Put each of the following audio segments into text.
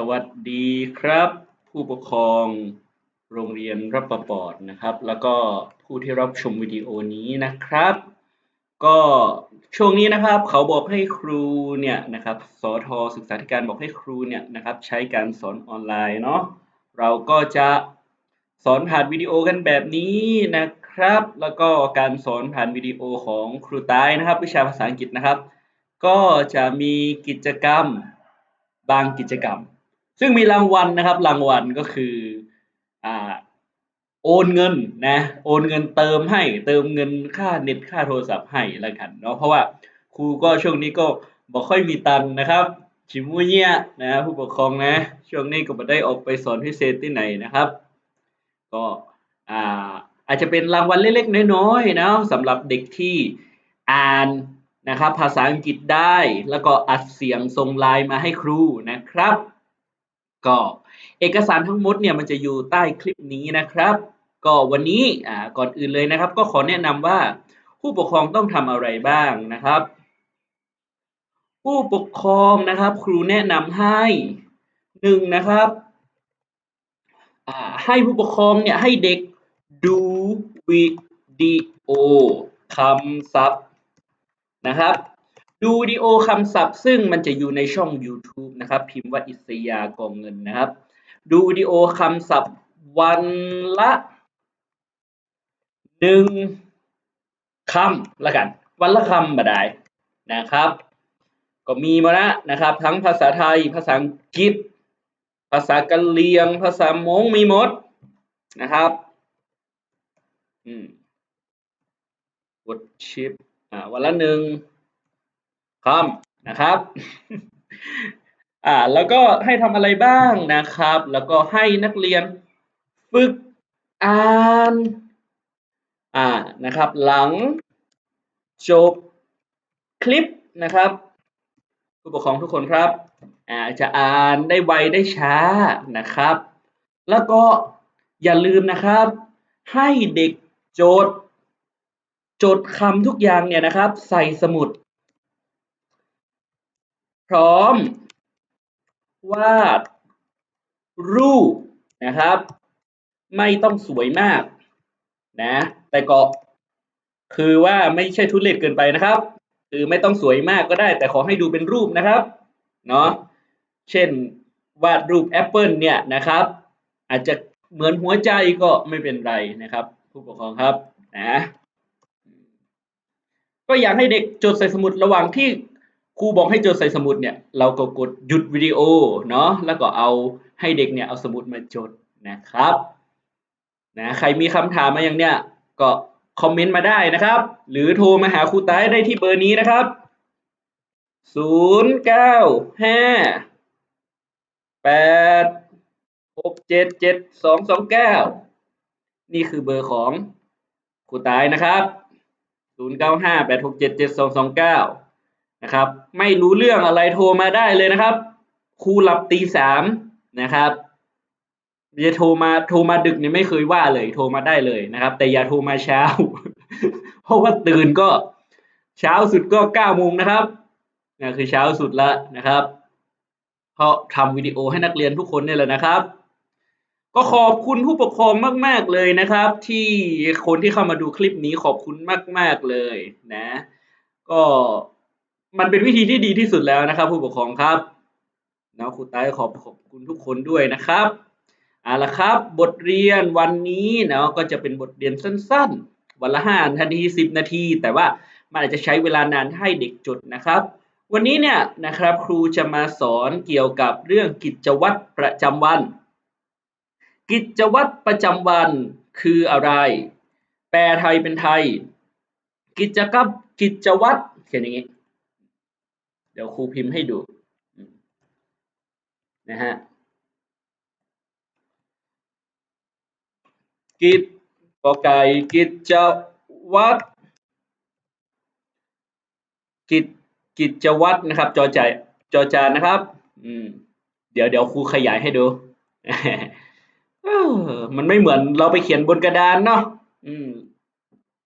สวัสดีครับ ผู้ปกครองโรงเรียนรับประปอดนะครับ แล้วก็ผู้ที่รับชมวิดีโอนี้นะครับ ก็ช่วงนี้นะครับเขาบอกให้ครูเนี่ยนะครับสทศึกษาธิการบอกให้ครูเนี่ยนะครับใช้การสอนออนไลน์เนาะเราก็จะสอนผ่านวิดีโอกันแบบนี้นะครับ แล้วก็การสอนผ่านวิดีโอของครูต้ายนะครับ วิชาภาษาอังกฤษนะครับ ก็จะมีกิจกรรมบางกิจกรรม ซึ่งมีรางวัลนะครับ รางวัลก็คืออ่าโอนเงินนะ โอนเงินเติมให้ เติมเงินค่าเน็ตค่าโทรศัพท์ให้แล้วกันเนาะเพราะว่าครูก็ช่วงนี้ก็บอกค่อยมีตังค์นะครับ ชิมุเนียนะผู้ปกครองนะ ช่วงนี้ก็ไม่ได้ออกไปสอนพิเศษที่ไหนนะครับ ก็อ่าอาจจะเป็นรางวัลเล็กๆน้อยๆนะสำหรับเด็กที่อ่านนะครับ ภาษาอังกฤษได้ แล้วก็อัดเสียงส่งไลน์มาให้ครูนะครับ ก็เอกสารทั้งหมดเนี่ยมันจะอยู่ใต้คลิปนี้นะครับ ก็วันนี้อ่าก่อนอื่นเลยนะครับ ก็ขอแนะนำว่าผู้ปกครองต้องทำอะไรบ้างนะครับ ผู้ปกครองนะครับ ครูแนะนำให้หนึ่งนะครับให้ผู้ปกครองเนี่ยให้เด็กดูวิดีโอคำศัพท์นะครับ ดูวิดีโอคำศัพท์ซึ่งมันจะอยู่ในช่อง YouTube นะครับ พิมพ์ว่าอิสยากองเงินนะครับ ดูวิดีโอคำศัพท์วันละหนึ่งคำละกัน วันละคำบาได้นะครับ ก็มีมาแล้วนะครับ ทั้งภาษาไทย ภาษาอังกฤษ ภาษากะเหรี่ยง ภาษามงมีหมดนะครับอืมกดชิปอ่าวันละหนึ่ง คำนะครับ อ่าแล้วก็ให้ทำอะไรบ้างนะครับ แล้วก็ให้นักเรียนฝึกอ่านอ่านะครับ หลังจบคลิปนะครับผู้ปกครองทุกคนครับอ่าจะอ่านได้ไวได้ช้านะครับ แล้วก็อย่าลืมนะครับ ให้เด็กโจทย์จดคำทุกอย่างเนี่ยนะครับ ใส่สมุด พร้อม วาด รูปนะครับ ไม่ต้องสวยมากนะ แต่ก็คือว่าไม่ใช่ทุเรศเกินไปนะครับ คือไม่ต้องสวยมากก็ได้ แต่ขอให้ดูเป็นรูปนะครับเนาะเช่นวาดรูปแอปเปิลเนี่ยนะครับ อาจจะเหมือนหัวใจก็ไม่เป็นไรนะครับ ผู้ปกครองครับนะก็อยากให้เด็กจดใส่สมุดระหว่างที่ ครูบอกให้จดใส่สมุดเนี่ย เราก็กดหยุดวิดีโอเนาะแล้วก็เอาให้เด็กเนี่ยเอาสมุดมาจดนะครับนะใครมีคำถามมาอย่างเนี้ยก็คอมเมนต์มาได้นะครับ หรือโทรมาหาครูต้ายได้ที่เบอร์นี้นะครับศูนย์เก้าห้าแปดหกเจ็ดเจ็ดสองสองเก้านี่คือเบอร์ของครูต้ายนะครับศูนย์เก้าห้าแปดหกเจ็ดเจ็ดสองสองเก้า นะครับ ไม่รู้เรื่องอะไรโทรมาได้เลยนะครับครูหลับตีสามนะครับจะโทรมาโทรมาดึกเนี่ยไม่เคยว่าเลย โทรมาได้เลยนะครับ แต่อย่าโทรมาเช้า เพราะว่าตื่นก็เช้าสุดก็เก้าโมงนะครับนี่คือเช้าสุดละนะครับเพราะทำวิดีโอให้นักเรียนทุกคนนี่แหละนะครับ ก็ขอบคุณผู้ปกครองมาก ๆเลยนะครับ ที่คนที่เข้ามาดูคลิปนี้ขอบคุณมาก ๆเลยนะ ก็ มันเป็นวิธีที่ดีที่สุดแล้วนะครับ ผู้ปกครองครับนะครูต้ายขอบขอบคุณทุกคนด้วยนะครับเอาละครับ บทเรียนวันนี้เนาะก็จะเป็นบทเรียนสั้นๆ วันละห้านาทีสิบนาที แต่ว่ามันอาจจะใช้เวลานานให้เด็กจดนะครับ วันนี้เนี่ยนะครับครูจะมาสอนเกี่ยวกับเรื่องกิจวัตรประจำวัน กิจวัตรประจำวันคืออะไร แปลไทยเป็นไทย กิจกรรมกิจวัตรเขียนอย่างนี้ เดี๋ยวครูพิมพ์ให้ดูนะฮะ กิจกอไก่กิจวัตรกิจกิจวัตรนะครับ จอใจจอจานนะครับ อืม เดี๋ยวเดี๋ยวครูขยายให้ดูมันไม่เหมือนเราไปเขียนบนกระดานเนาะ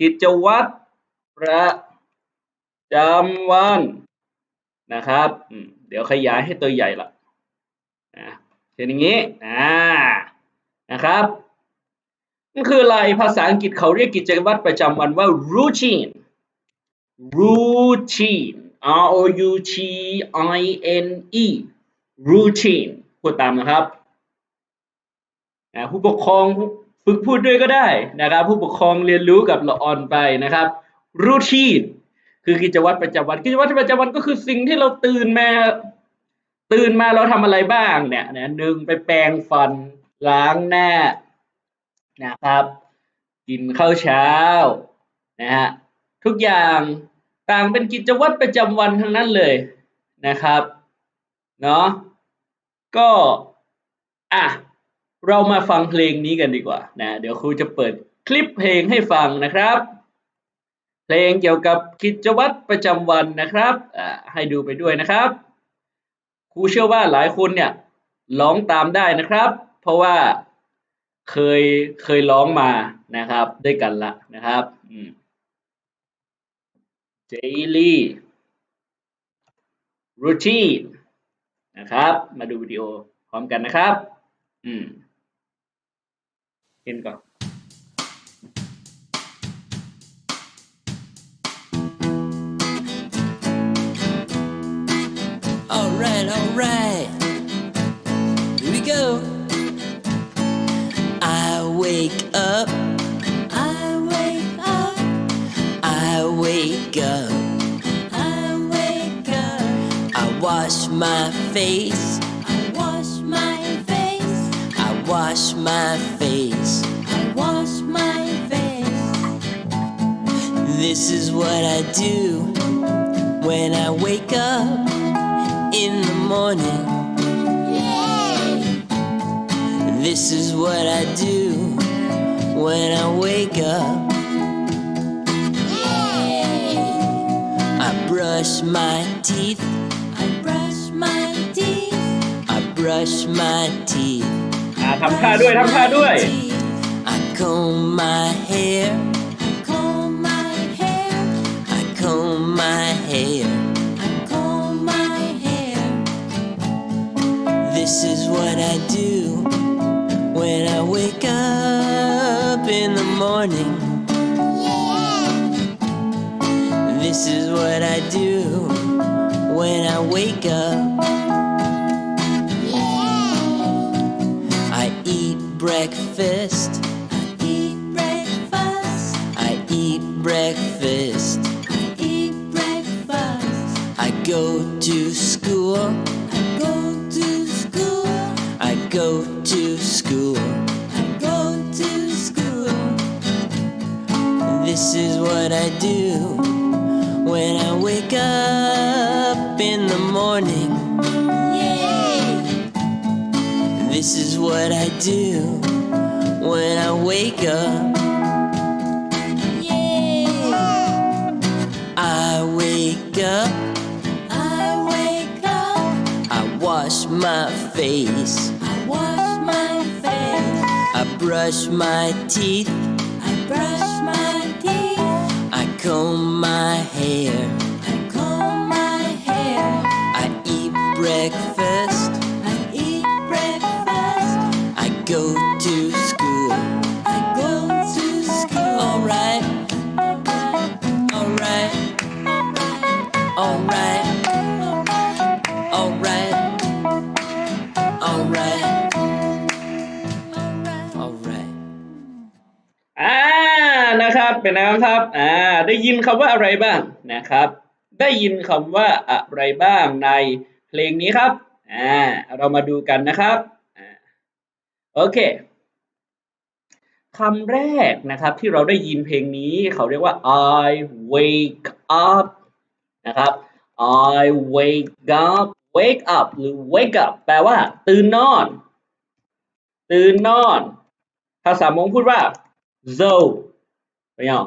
กิจวัตรประจำวัน นะครับเดี๋ยวขยายให้ตัวใหญ่ละนะเขียนอย่างนี้อ่านะครับมันคืออะไรภาษาอังกฤษเขาเรียกกิจวัตรประจำวันว่า routine routine R O U T I N E routine พูดตามนะครับอ่าผู้ปกครองฝึกพูดด้วยก็ได้นะครับ ผู้ปกครองเรียนรู้กับละออนไปนะครับ routine คือกิจวัตรประจำวันกิจวัตรประจำวันก็คือสิ่งที่เราตื่นมาตื่นมาเราทำอะไรบ้างเนี่ยนะหนึ่งไปแปรงฟันล้างหน้านะครับ กินข้าวเช้านะฮะทุกอย่างต่างเป็นกิจวัตรประจำวันทั้งนั้นเลยนะครับเนาะก็อะเรามาฟังเพลงนี้กันดีกว่านะเดี๋ยวครูจะเปิดคลิปเพลงให้ฟังนะครับ เพลงเกี่ยวกับกิจวัตรประจำวันนะครับให้ดูไปด้วยนะครับครูเชื่อว่าหลายคนเนี่ยร้องตามได้นะครับ เพราะว่าเคยเคยร้องมานะครับ ด้วยกันละนะครับ daily routine นะครับ มาดูวิดีโอพร้อมกันนะครับ อืมเห็นก่อน Alright. Here we go. I wake up. I wake up. I wake up. I wake up. I wash my face. I wash my face. I wash my face. I wash my face. This is what I do when I wake up in the morning. This is what I do when I wake up. I brush my teeth. I brush my teeth. I brush my teeth. อ่าทำท่าด้วยทำท่าด้วย I comb my hair. I comb my hair. I comb my morning. This is what I do when I wake up. I eat breakfast. I eat breakfast. I eat breakfast. I eat breakfast. I go to school. I go to school. I go to school. This is what I do when I wake up in the morning. This is what I do when I wake up. I wake up. I wake up. I wash my face. I wash my face. I brush my teeth. I comb my hair. เป็นไงบ้างครับ อ่า ได้ยินคำว่าอะไรบ้างนะครับ ได้ยินคำว่าอะไรบ้างในเพลงนี้ครับ อ่า เรามาดูกันนะครับโอเคคำแรกนะครับที่เราได้ยินเพลงนี้เขาเรียกว่า I wake up นะครับ I wake up wake up หรือ wake up แปลว่า ตื่นนอน ตื่นนอน ภาษามงพูดว่า zo ไปยัง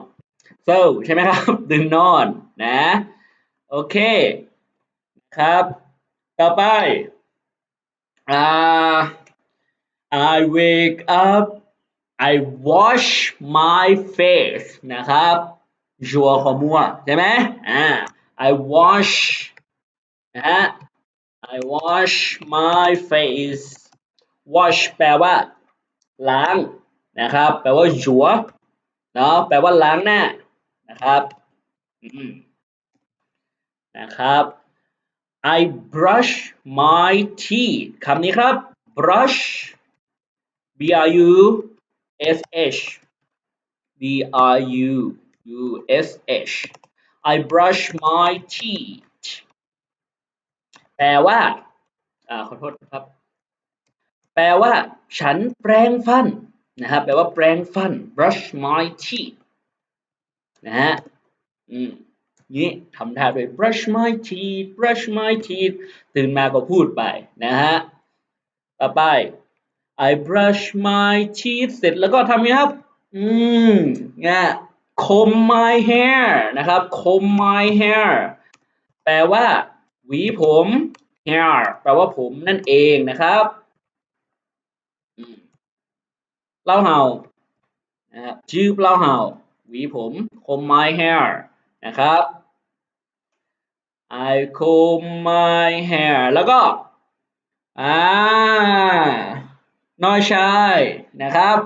zo ใช่ไหมครับตื่นนอนนะ โอเคครับ ต่อไปอ่า I wake up I wash my face นะครับชัวขอมัวใช่ไหมอ่า I wash นะ I wash my face wash แปลว่า ล้างนะครับ แปลว่าหยัว เนาะแปลว่าล้างหน้านะครับนะครับ I brush my teeth คำนี้ครับ brush b r u s h b r u u s h I brush my teeth แปลว่าอ่าขอโทษครับ แปลว่า ฉันแปรงฟัน นะครับแปลว่าแปรงฟัน brush my teeth นะฮะอืมนี้ทำท่าด้วย brush my teeth brush my teeth ตื่นมาก็พูดไปนะฮะต่อไป I brush my teeth เสร็จแล้วก็ทำยังไงครับ อืมเนี่ย comb my hair นะครับ comb my hair แปลว่า หวีผม hair แปลว่าผมนั่นเองนะครับอืม เล่าเห่านะครับชื่อเล่าเห่าหวีผม comb my hair นะครับ I comb my hair แล้วก็อ่าน้อยชายนะครับ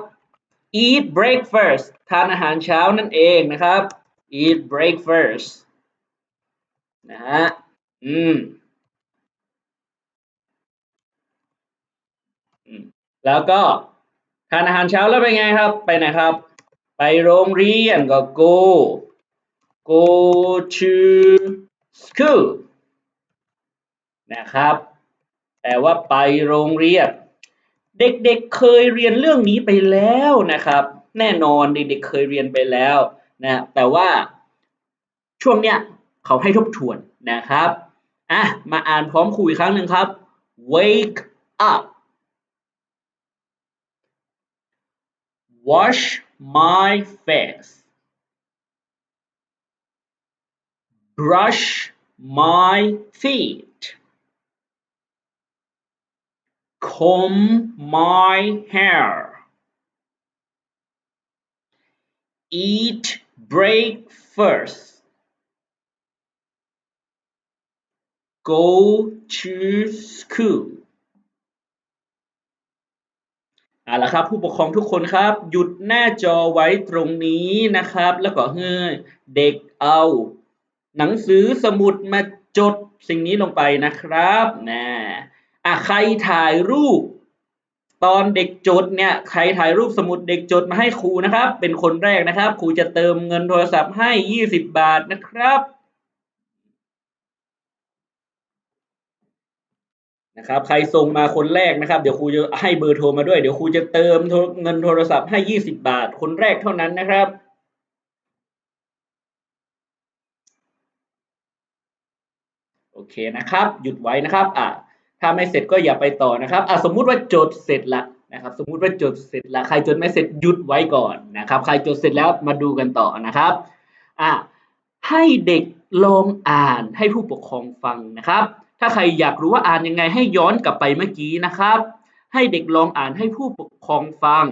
eat breakfast ทานอาหารเช้านั่นเองนะครับ eat breakfast นะฮะ อืมอืมแล้วก็ ทานอาหารเช้าแล้วไปนไงครับ ไปไหนครับ ไปโรงเรียนก็ go go to school นะครับแปลว่าไปโรงเรียน เด็กๆเเคยเรียนเรื่องนี้ไปแล้วนะครับ แน่นอนเด็กๆเคยเรียนไปแล้วนะแต่ว่าช่วงเนี้ยเขาให้ทบทวนนะครับอะมาอ่านพร้อมครูอีกครั้งหนึ่งครับ wake up wash my face. Brush my teeth comb my hair. Eat breakfast. Go to school เอาละครับผู้ปกครองทุกคนครับ หยุดหน้าจอไว้ตรงนี้นะครับ แล้วก็ให้เด็กเอา หนังสือสมุดมาจดสิ่งนี้ลงไปนะครับนะอะใครถ่ายรูป ตอนเด็กจดเนี่ยใครถ่ายรูปสมุดเด็กจดมาให้ครูนะครับ เป็นคนแรกนะครับ ครูจะเติมเงินโทรศัพท์ให้ 20 บาทนะครับ นะครับ ใครส่งมาคนแรกนะครับ เดี๋ยวครูจะให้เบอร์โทรมาด้วย เดี๋ยวครูจะเติมเงินโทรศัพท์ให้20บาท คนแรกเท่านั้นนะครับโอเคนะครับ หยุดไว้นะครับอะถ้าไม่เสร็จก็อย่าไปต่อนะครับอะสมมุติว่าจดเสร็จละนะครับ สมมุติว่าจดเสร็จละใครจดไม่เสร็จหยุดไว้ก่อนนะครับ ใครจดเสร็จแล้วมาดูกันต่อนะครับอะให้เด็กลองอ่านให้ผู้ปกครองฟังนะครับ ถ้าใครอยากรู้ว่าอ่านยังไงให้ย้อนกลับไปเมื่อกี้นะครับ ให้เด็กลองอ่านให้ผู้ปกครองฟัง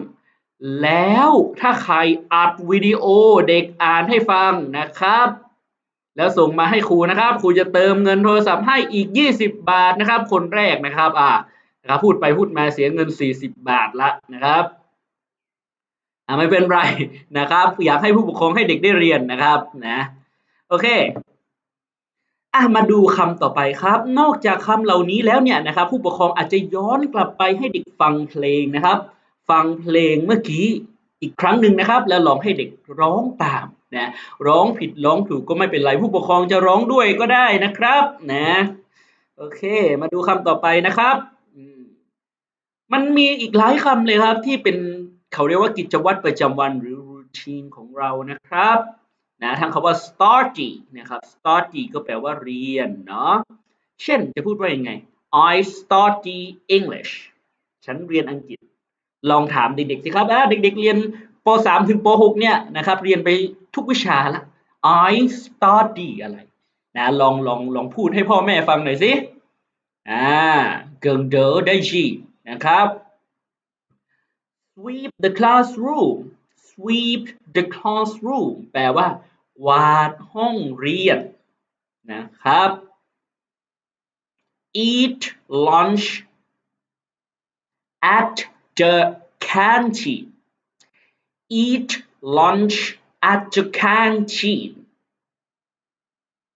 แล้วถ้าใครอัดวิดีโอเด็กอ่านให้ฟังนะครับ แล้วส่งมาให้ครูนะครับ ครูจะเติมเงินโทรศัพท์ให้อีก 20 บาทนะครับ คนแรกนะครับอ่านะครับพูดไปพูดมาเสียเงิน 40 บาทละนะครับอไม่เป็นไรนะครับ อยากให้ผู้ปกครองให้เด็กได้เรียนนะครับนะโอเค อะมาดูคำต่อไปครับ นอกจากคำเหล่านี้แล้วเนี่ยนะครับ ผู้ปกครองอาจจะย้อนกลับไปให้เด็กฟังเพลงนะครับ ฟังเพลงเมื่อกี้อีกครั้งหนึ่งนะครับ แล้วลองให้เด็กร้องตามนะร้องผิดร้องถูกก็ไม่เป็นไร ผู้ปกครองจะร้องด้วยก็ได้นะครับนะโอเค มาดูคำต่อไปนะครับ มันมีอีกหลายคำเลยครับที่เป็นเขาเรียกว่ากิจวัตรประจำวันหรือ routine ของเรานะครับ นะทั้งคำว่า study นะครับ study ก็แปลว่าเรียนเนาะเช่นจะพูดว่ายังไง I study English ฉันเรียนอังกฤษ ลองถามเด็กๆสิครับเด็กๆเรียนป .3 ถึงป .6 เนี่ยนะครับเรียนไปทุกวิชาละ I study อะไรนะลองลองลองพูดให้พ่อแม่ฟังหน่อยสิอ่าเกิงเดอได้ชีนะครับ sweep the classroom sweep the classroom แปลว่า กวาดห้องเรียนนะครับ eat lunch at the canteen eat lunch at the canteen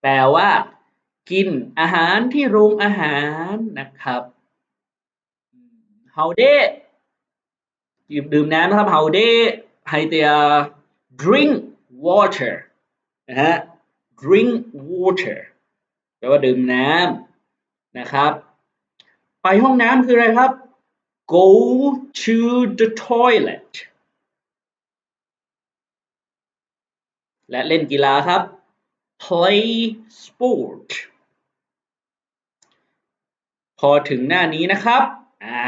แปลว่า กินอาหารที่โรงอาหารนะครับ how they ดื่มน้ำนะครับ how they ให้เตีย drink water นะฮะ drink water แปลว่าดื่มน้ำนะครับ ไปห้องน้ำคืออะไรครับ go to the toilet และเล่นกีฬาครับ play sport พอถึงหน้านี้นะครับ อ่า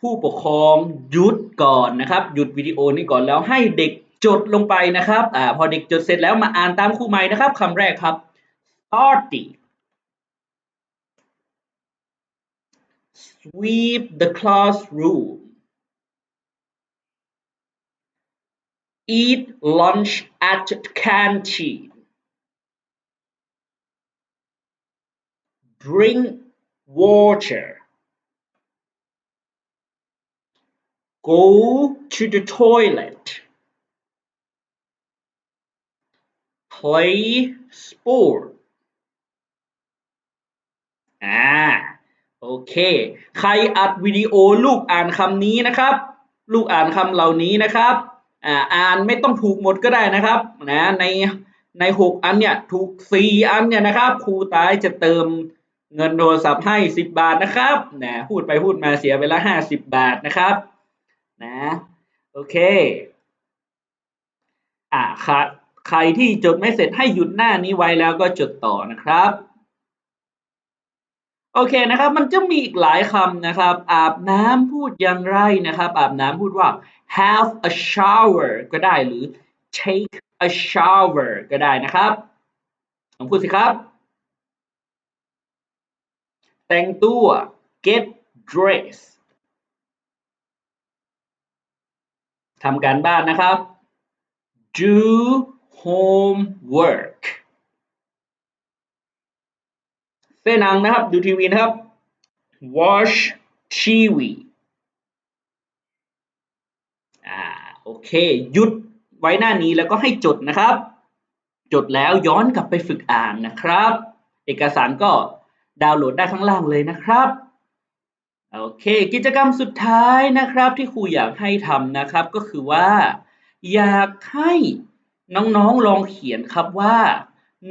ผู้ปกครองหยุดก่อนนะครับ หยุดวิดีโอนี้ก่อนแล้วให้เด็กจดลงไปนะครับอ่าพอเด็กจดเสร็จแล้วมาอ่านตามครูใหม่นะครับคำแรกครับ party sweep the classroom eat lunch at the canteen drink water go to the toilet play sport อ่าโอเค ใครอัดวิดีโอลูกอ่านคำนี้นะครับ ลูกอ่านคำเหล่านี้นะครับอ่าอ่านไม่ต้องถูกหมดก็ได้นะครับนะในในหกอันเนี่ยถูกสี่อันเนี่ยนะครับครูตายจะเติมเงินโทรศัพท์ให้สิบบาทนะครับนะพูดไปพูดมาเสียไปละห้าสิบบาทนะครับ นะโอเคอ่าครับใครที่จดไม่เสร็จให้หยุดหน้านี้ไว้แล้วก็จดต่อนะครับ โอเคนะครับ มันจะมีอีกหลายคำนะครับ อาบน้ำพูดอย่างไรนะครับ อาบน้ำพูดว่า have a shower ก็ได้หรือ take a shower ก็ได้นะครับลองพูดสิครับ แต่งตัว get dressed ทำการบ้านนะครับ do homework เส้นหนังนะครับ ดูทีวีนะครับ watch TV อ่าโอเคหยุดไว้หน้านี้แล้วก็ให้จดนะครับ จดแล้วย้อนกลับไปฝึกอ่านนะครับ เอกสารก็ดาวน์โหลดได้ข้างล่างเลยนะครับ โอเค กิจกรรมสุดท้ายนะครับที่ครูอยากให้ทำนะครับก็คือว่า อยากให้น้องๆลองเขียนครับว่า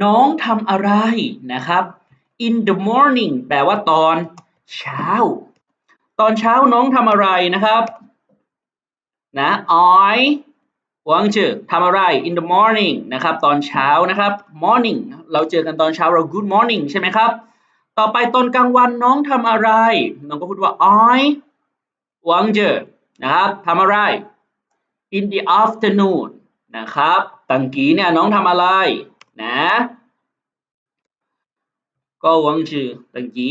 น้องทำอะไรนะครับ in the morning แปลว่าตอนเช้า ตอนเช้าน้องทำอะไรนะครับนะ I วังจือทำอะไร in the morning นะครับ ตอนเช้านะครับ morning เราเจอกันตอนเช้าเรา good morning ใช่ไหมครับ ต่อไปตอนกลางวันน้องทำอะไร น้องก็พูดว่า I หวังจือนะครับทำอะไร in the afternoon นะครับตังกีเนี่ยน้องทำอะไรนะก็หวังจือตังกี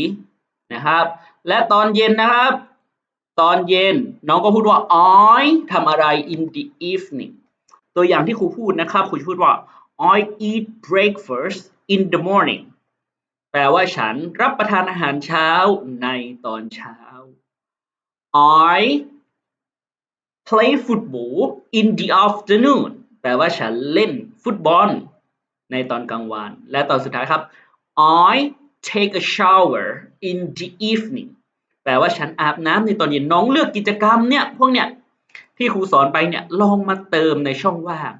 นะครับ และตอนเย็นนะครับ ตอนเย็นน้องก็พูดว่า I ทำอะไร in the evening ตัวอย่างที่ครูพูดนะครับครูจะพูดว่า I eat breakfast in the morning แปลว่าฉันรับประทานอาหารเช้าในตอนเช้า I play football in the afternoon แปลว่าฉันเล่นฟุตบอล ในตอนกลางวัน และตอนสุดท้ายครับ I take a shower in the evening แปลว่าฉันอาบน้ำในตอนเย็นน้องเลือกกิจกรรมเนี่ย พวกเนี่ย ที่ครูสอนไปเนี่ยลองมาเติมในช่องว่าง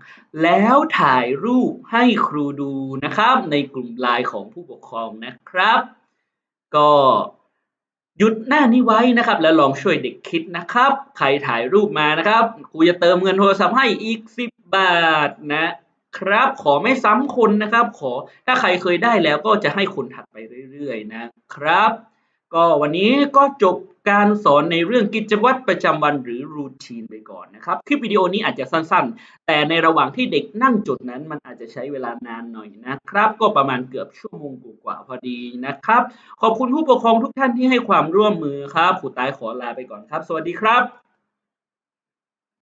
แล้วถ่ายรูปให้ครูดูนะครับ ในกลุ่มไลน์ของผู้ปกครองนะครับ ก็หยุดหน้านี้ไว้นะครับ แล้วลองช่วยเด็กคิดนะครับ ใครถ่ายรูปมานะครับครูจะเติมเงินโทรศัพท์ให้อีก 10 บาทนะครับ ขอไม่ซ้ำคนนะครับ ขอถ้าใครเคยได้แล้วก็จะให้คนถัดไปเรื่อยๆนะครับ ก็วันนี้ก็จบการสอนในเรื่องกิจวัตรประจำวันหรือรูทีนไปก่อนนะครับ คลิปวิดีโอนี้อาจจะสั้นๆ แต่ในระหว่างที่เด็กนั่งจดนั้น มันอาจจะใช้เวลานานหน่อยนะครับ ก็ประมาณเกือบชั่วโมงกว่าพอดีนะครับ ขอบคุณผู้ปกครองทุกท่านที่ให้ความร่วมมือครับครูตายขอลาไปก่อนครับ สวัสดีครับ